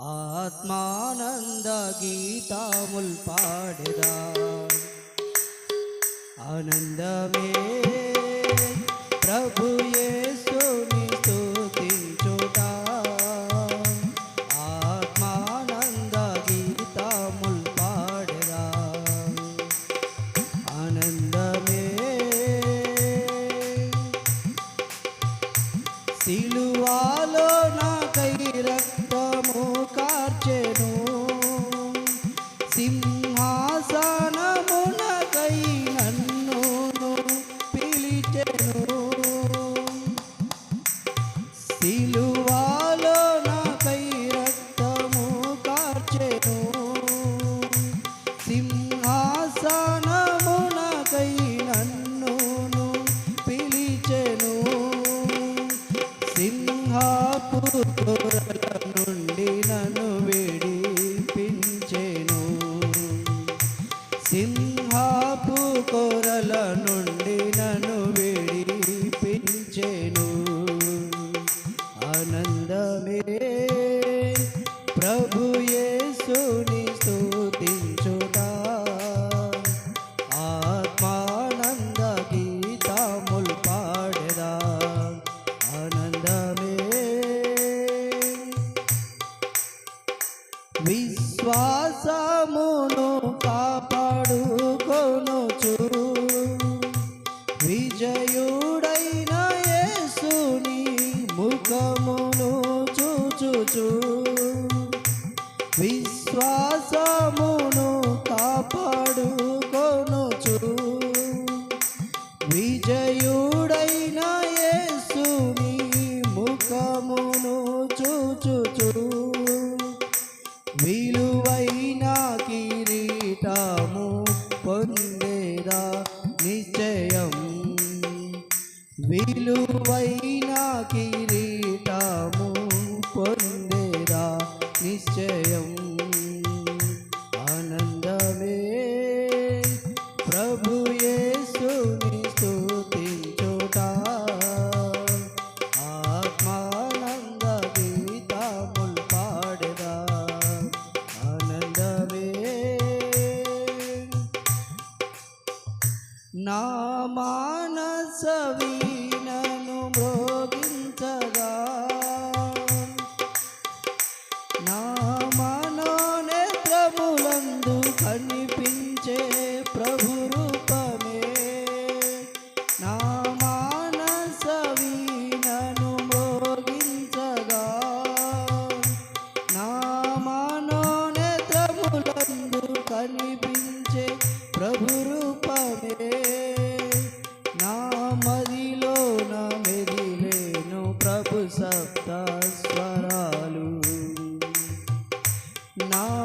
ఆత్మానంద గీతాముల్ పాడెదా ఆనందమే ప్రభు దీపము కార్చెను. సింహాసనమునకై నన్ను పిలిచెను. సిలువాలో నాకై రక్తము కార్చెను. సింహాసనమునకై నన్ను పిలిచెను. సింహాపు నుండి నన్ను విడిపించెను. ఆనందమే ప్రభు యేసుని స్తుతించుట. ఆత్మానంద గీతముల్ పాడదా ఆనందమే విశ్వాసము విశ్వాసమును కాపాడుకొనుచు. విజయుడైన యేసుని ముఖమును చూచుచు. విలువైన కిరీటము పొందేదా నిశ్చయం. విలువైన కిరీ నిశ్చయం ఆనందమే ప్రభు యేసుని స్తుతించుట. ఆత్మానంద గీతముల్ పాడదా. ఆనందమే నా మానసవీ No. మదిలోన మెదిలేను ప్రభు సప్త స్వరాలు. నా